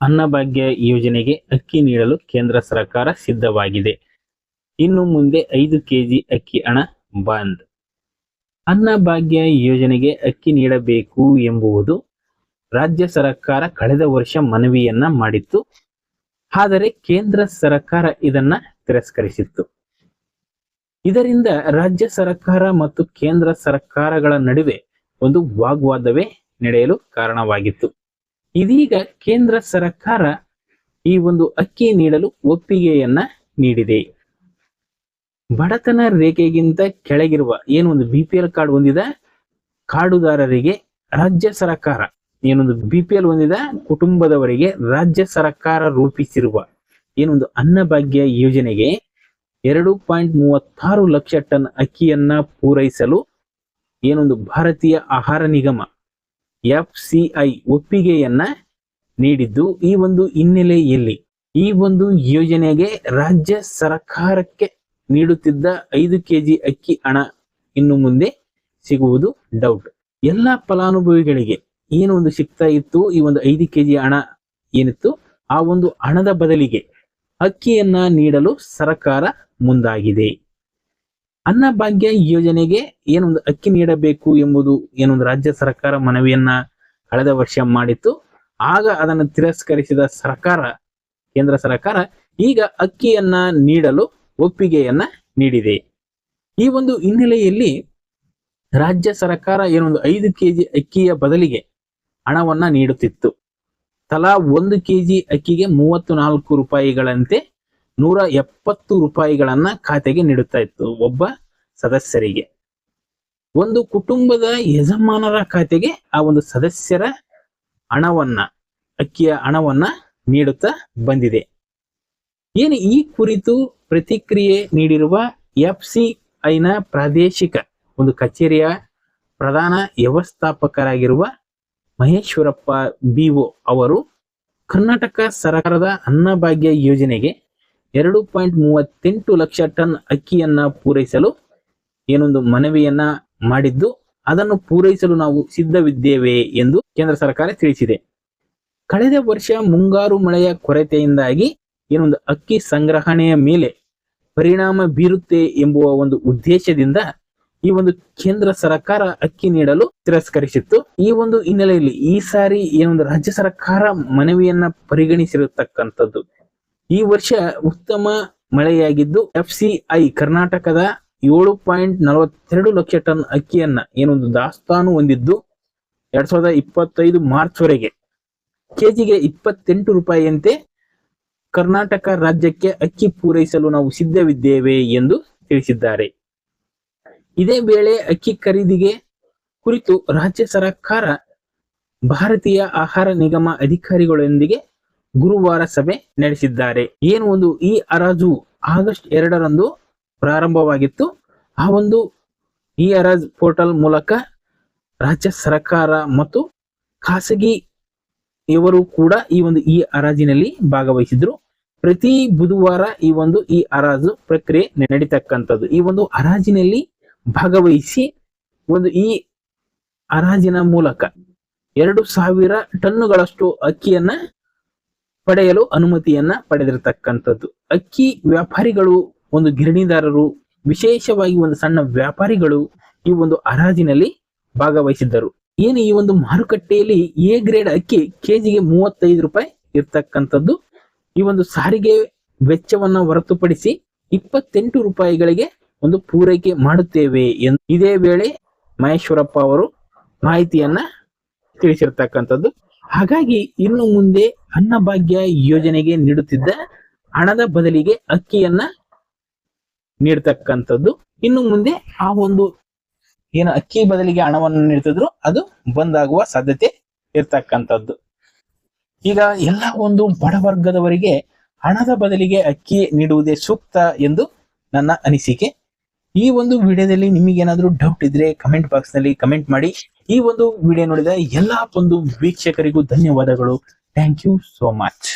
ಅನ್ನಭಾಗ್ಯ ಯೋಜನೆಗೆ ಅಕ್ಕಿ ನೀಡಲು ಕೇಂದ್ರ ಸರ್ಕಾರ ಸಿದ್ಧವಾಗಿದೆ. ಇನ್ನು ಮುಂದೆ ಐದು ಕೆಜಿ ಅಕ್ಕಿ ಹಣ ಬಂದ್. ಅನ್ನಭಾಗ್ಯ ಯೋಜನೆಗೆ ಅಕ್ಕಿ ನೀಡಬೇಕು ಎಂಬುವುದು ರಾಜ್ಯ ಸರ್ಕಾರ ಕಳೆದ ವರ್ಷ ಮನವಿಯನ್ನ ಮಾಡಿತ್ತು. ಆದರೆ ಕೇಂದ್ರ ಸರ್ಕಾರ ಇದನ್ನ ತಿರಸ್ಕರಿಸಿತ್ತು. ಇದರಿಂದ ರಾಜ್ಯ ಸರ್ಕಾರ ಮತ್ತು ಕೇಂದ್ರ ಸರ್ಕಾರಗಳ ನಡುವೆ ಒಂದು ವಾಗ್ವಾದವೇ ನಡೆಯಲು ಕಾರಣವಾಗಿತ್ತು. ಇದೀಗ ಕೇಂದ್ರ ಸರ್ಕಾರ ಈ ಒಂದು ಅಕ್ಕಿ ನೀಡಲು ಒಪ್ಪಿಗೆಯನ್ನ ನೀಡಿದೆ. ಬಡತನ ರೇಖೆಗಿಂತ ಕೆಳಗಿರುವ ಏನು ಒಂದು ಬಿ ಪಿ ಎಲ್ ಕಾರ್ಡ್ ಹೊಂದಿದ ಕಾರ್ಡುದಾರರಿಗೆ ರಾಜ್ಯ ಸರ್ಕಾರ ಏನೊಂದು ಬಿ ಪಿ ಎಲ್ ಹೊಂದಿದ ಕುಟುಂಬದವರಿಗೆ ರಾಜ್ಯ ಸರ್ಕಾರ ರೂಪಿಸಿರುವ ಏನೊಂದು ಅನ್ನಭಾಗ್ಯ ಯೋಜನೆಗೆ ಎರಡು ಪಾಯಿಂಟ್ ಮೂವತ್ತಾರು ಲಕ್ಷ ಟನ್ ಅಕ್ಕಿಯನ್ನ ಪೂರೈಸಲು ಏನೊಂದು ಭಾರತೀಯ ಆಹಾರ ನಿಗಮ ಎಫ್ ಸಿ ಐ ಒಪ್ಪಿಗೆಯನ್ನ ನೀಡಿದ್ದು ಈ ಒಂದು ಹಿನ್ನೆಲೆಯಲ್ಲಿ. ಈ ಒಂದು ಯೋಜನೆಗೆ ರಾಜ್ಯ ಸರ್ಕಾರಕ್ಕೆ ನೀಡುತ್ತಿದ್ದ ಐದು ಕೆಜಿ ಅಕ್ಕಿ ಹಣ ಇನ್ನು ಮುಂದೆ ಸಿಗುವುದು ಡೌಟ್. ಎಲ್ಲಾ ಫಲಾನುಭವಿಗಳಿಗೆ ಏನು ಒಂದು ಸಿಗ್ತಾ ಇತ್ತು? ಈ ಒಂದು ಐದು ಕೆಜಿ ಹಣ ಏನಿತ್ತು? ಆ ಒಂದು ಹಣದ ಬದಲಿಗೆ ಅಕ್ಕಿಯನ್ನ ನೀಡಲು ಸರ್ಕಾರ ಮುಂದಾಗಿದೆ. ಅನ್ನಭಾಗ್ಯ ಯೋಜನೆಗೆ ಏನೊಂದು ಅಕ್ಕಿ ನೀಡಬೇಕು ಎಂಬುದು ಏನೊಂದು ರಾಜ್ಯ ಸರ್ಕಾರ ಮನವಿಯನ್ನ ಕಳೆದ ವರ್ಷ ಮಾಡಿತ್ತು. ಆಗ ಅದನ್ನು ತಿರಸ್ಕರಿಸಿದ ಸರ್ಕಾರ, ಕೇಂದ್ರ ಸರ್ಕಾರ ಈಗ ಅಕ್ಕಿಯನ್ನ ನೀಡಲು ಒಪ್ಪಿಗೆಯನ್ನ ನೀಡಿದೆ. ಈ ಒಂದು ಹಿನ್ನೆಲೆಯಲ್ಲಿ ರಾಜ್ಯ ಸರ್ಕಾರ ಏನೊಂದು ಐದು ಕೆಜಿ ಅಕ್ಕಿಯ ಬದಲಿಗೆ ಹಣವನ್ನ ನೀಡುತ್ತಿತ್ತು. ತಲಾ ಒಂದು ಕೆಜಿ ಅಕ್ಕಿಗೆ ಮೂವತ್ತು ನಾಲ್ಕು ರೂಪಾಯಿಗಳಂತೆ ನೂರ ಎಪ್ಪತ್ತು ರೂಪಾಯಿಗಳನ್ನ ಖಾತೆಗೆ ನೀಡುತ್ತಾ ಇತ್ತು ಒಬ್ಬ ಸದಸ್ಯರಿಗೆ. ಒಂದು ಕುಟುಂಬದ ಯಜಮಾನರ ಖಾತೆಗೆ ಆ ಒಂದು ಸದಸ್ಯರ ಹಣವನ್ನ, ಅಕ್ಕಿಯ ಹಣವನ್ನ ನೀಡುತ್ತಾ ಬಂದಿದೆ. ಏನು ಈ ಕುರಿತು ಪ್ರತಿಕ್ರಿಯೆ ನೀಡಿರುವ ಎಫ್ ಸಿ ಐನ ಪ್ರಾದೇಶಿಕ ಒಂದು ಕಚೇರಿಯ ಪ್ರಧಾನ ವ್ಯವಸ್ಥಾಪಕರಾಗಿರುವ ಮಹೇಶ್ವರಪ್ಪ ಬಿಒ ಅವರು ಕರ್ನಾಟಕ ಸರ್ಕಾರದ ಅನ್ನಭಾಗ್ಯ ಯೋಜನೆಗೆ ಎರಡು ಪಾಯಿಂಟ್ ಮೂವತ್ತೆಂಟು ಲಕ್ಷ ಟನ್ ಅಕ್ಕಿಯನ್ನ ಪೂರೈಸಲು ಏನೊಂದು ಮನವಿಯನ್ನ ಮಾಡಿದ್ದು, ಅದನ್ನು ಪೂರೈಸಲು ನಾವು ಸಿದ್ಧವಿದ್ದೇವೆ ಎಂದು ಕೇಂದ್ರ ಸರ್ಕಾರ ತಿಳಿಸಿದೆ. ಕಳೆದ ವರ್ಷ ಮುಂಗಾರು ಮಳೆಯ ಕೊರತೆಯಿಂದಾಗಿ ಏನೊಂದು ಅಕ್ಕಿ ಸಂಗ್ರಹಣೆಯ ಮೇಲೆ ಪರಿಣಾಮ ಬೀರುತ್ತೆ ಎಂಬುವ ಒಂದು ಉದ್ದೇಶದಿಂದ ಈ ಒಂದು ಕೇಂದ್ರ ಸರ್ಕಾರ ಅಕ್ಕಿ ನೀಡಲು ತಿರಸ್ಕರಿಸಿತ್ತು. ಈ ಒಂದು ಹಿನ್ನೆಲೆಯಲ್ಲಿ ಈ ಸಾರಿ ಏನೊಂದು ರಾಜ್ಯ ಸರ್ಕಾರ ಮನವಿಯನ್ನ ಪರಿಗಣಿಸಿರತಕ್ಕಂಥದ್ದು. ಈ ವರ್ಷ ಉತ್ತಮ ಮಳೆಯಾಗಿದ್ದು ಎಫ್ ಸಿ ಕರ್ನಾಟಕದ ಏಳು ಪಾಯಿಂಟ್ ನಲವತ್ತೆರಡು ಲಕ್ಷ ಟನ್ ಅಕ್ಕಿಯನ್ನ ಏನೊಂದು ದಾಸ್ತಾನು ಹೊಂದಿದ್ದು ಎರಡ್ ಸಾವಿರದ ಇಪ್ಪತ್ತೈದು ಮಾರ್ಚ್ ವರೆಗೆ ಕೆಜಿಗೆ ಇಪ್ಪತ್ತೆಂಟು ರೂಪಾಯಿಯಂತೆ ಕರ್ನಾಟಕ ರಾಜ್ಯಕ್ಕೆ ಅಕ್ಕಿ ಪೂರೈಸಲು ನಾವು ಸಿದ್ಧವಿದ್ದೇವೆ ಎಂದು ತಿಳಿಸಿದ್ದಾರೆ. ಇದೇ ವೇಳೆ ಅಕ್ಕಿ ಖರೀದಿಗೆ ಕುರಿತು ರಾಜ್ಯ ಸರ್ಕಾರ ಭಾರತೀಯ ಆಹಾರ ನಿಗಮ ಅಧಿಕಾರಿಗಳೊಂದಿಗೆ ಗುರುವಾರ ಸಭೆ ನಡೆಸಿದ್ದಾರೆ. ಏನು ಒಂದು ಈ ಹರಾಜು ಆಗಸ್ಟ್ ಎರಡರಂದು ಪ್ರಾರಂಭವಾಗಿತ್ತು. ಆ ಒಂದು ಈ ಅರಾಜ್ ಪೋರ್ಟಲ್ ಮೂಲಕ ರಾಜ್ಯ ಸರ್ಕಾರ ಮತ್ತು ಖಾಸಗಿ ಇವರು ಕೂಡ ಈ ಒಂದು ಈ ಹರಾಜಿನಲ್ಲಿ ಭಾಗವಹಿಸಿದ್ರು. ಪ್ರತಿ ಬುಧವಾರ ಈ ಒಂದು ಈ ಹರಾಜು ಪ್ರಕ್ರಿಯೆ ನಡೀತಕ್ಕಂಥದ್ದು. ಈ ಒಂದು ಹರಾಜಿನಲ್ಲಿ ಭಾಗವಹಿಸಿ ಒಂದು ಈ ಹರಾಜಿನ ಮೂಲಕ ಎರಡು ಸಾವಿರ ಟನ್ನುಗಳಷ್ಟು ಅಕ್ಕಿಯನ್ನ ಪಡೆಯಲು ಅನುಮತಿಯನ್ನ ಪಡೆದಿರತಕ್ಕಂಥದ್ದು. ಅಕ್ಕಿ ವ್ಯಾಪಾರಿಗಳು ಒಂದು ಗಿರಣಿದಾರರು, ವಿಶೇಷವಾಗಿ ಒಂದು ಸಣ್ಣ ವ್ಯಾಪಾರಿಗಳು ಈ ಒಂದು ಹರಾಜಿನಲ್ಲಿ ಭಾಗವಹಿಸಿದ್ದರು. ಏನು ಈ ಒಂದು ಮಾರುಕಟ್ಟೆಯಲ್ಲಿ ಎ ಗ್ರೇಡ್ ಅಕ್ಕಿ ಕೆಜಿಗೆ ಮೂವತ್ತೈದು ರೂಪಾಯಿ ಇರ್ತಕ್ಕಂಥದ್ದು. ಈ ಒಂದು ಸಾರಿಗೆ ವೆಚ್ಚವನ್ನ ಹೊರತುಪಡಿಸಿ ಇಪ್ಪತ್ತೆಂಟು ರೂಪಾಯಿಗಳಿಗೆ ಒಂದು ಪೂರೈಕೆ ಮಾಡುತ್ತೇವೆ ಎಂದು ಇದೇ ವೇಳೆ ಮಹೇಶ್ವರಪ್ಪ ಅವರು ಮಾಹಿತಿಯನ್ನ ತಿಳಿಸಿರ್ತಕ್ಕಂಥದ್ದು. ಹಾಗಾಗಿ ಇನ್ನು ಮುಂದೆ ಅನ್ನಭಾಗ್ಯ ಯೋಜನೆಗೆ ನೀಡುತ್ತಿದ್ದ ಹಣದ ಬದಲಿಗೆ ಅಕ್ಕಿಯನ್ನ ನೀಡ್ತಕ್ಕಂಥದ್ದು. ಇನ್ನು ಮುಂದೆ ಆ ಒಂದು ಏನು ಅಕ್ಕಿ ಬದಲಿಗೆ ಹಣವನ್ನು ನೀಡ್ತಿದ್ರು ಅದು ಬಂದಾಗುವ ಸಾಧ್ಯತೆ ಇರ್ತಕ್ಕಂಥದ್ದು. ಈಗ ಎಲ್ಲ ಒಂದು ಬಡವರ್ಗದವರಿಗೆ ಹಣದ ಬದಲಿಗೆ ಅಕ್ಕಿ ನೀಡುವುದೇ ಸೂಕ್ತ ಎಂದು ನನ್ನ ಅನಿಸಿಕೆ. ಈ ಒಂದು ವಿಡಿಯೋದಲ್ಲಿ ನಿಮಗೇನಾದರೂ ಡೌಟ್ ಇದ್ರೆ ಕಮೆಂಟ್ ಬಾಕ್ಸ್ನಲ್ಲಿ ಕಮೆಂಟ್ ಮಾಡಿ. ಈ ಒಂದು ವಿಡಿಯೋ ನೋಡಿದ ಎಲ್ಲ ಒಂದು ವೀಕ್ಷಕರಿಗೂ ಧನ್ಯವಾದಗಳು. Thank you so much